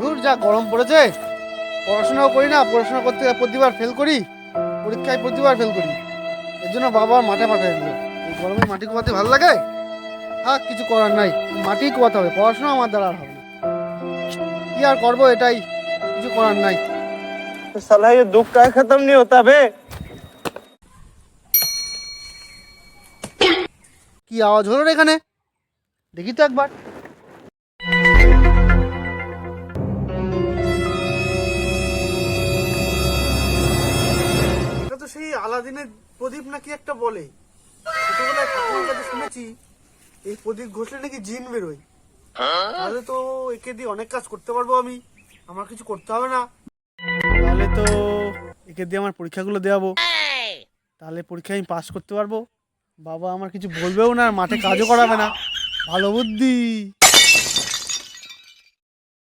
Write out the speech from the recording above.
ধুর যা গরম পড়েছে পড়াশোনাও করি না পড়াশোনা করতে গিয়ে প্রতিবার ফেল করি পরীক্ষায় প্রতিবার ফেল করি এর জন্য বাবা মাঠে পাঠিয়ে দিল এই গরমে মাটি কোপাতে ভালো লাগে থাক কিছু করার নাই মাটি কোপাতে হবে পড়াশোনা আমার দ্বারা আর হবে না কি আর করবো এটাই কিছু করার নাই साला ये दुख का खत्म नहीं होता बे কি আওয়াজ হলো রে এখানে দেখি তো একবার আলাদিনের প্রদীপ নাকি একটা বলে? কাছে শুনেছি, এই প্রদীপ ঘষলে নাকি জিন বেরোয়। তাহলে তো একে দিয়ে অনেক কাজ করতে পারব আমি। আমার কিছু করতে হবে না। তাহলে তো একে দিয়ে আমার পরীক্ষাগুলো দেওয়াবো। তাহলে পরীক্ষায় আমি পাস করতে পারব। বাবা আমার কিছু বলবেও না মাঠে কাজও করাবে না। ভালো বুদ্ধি।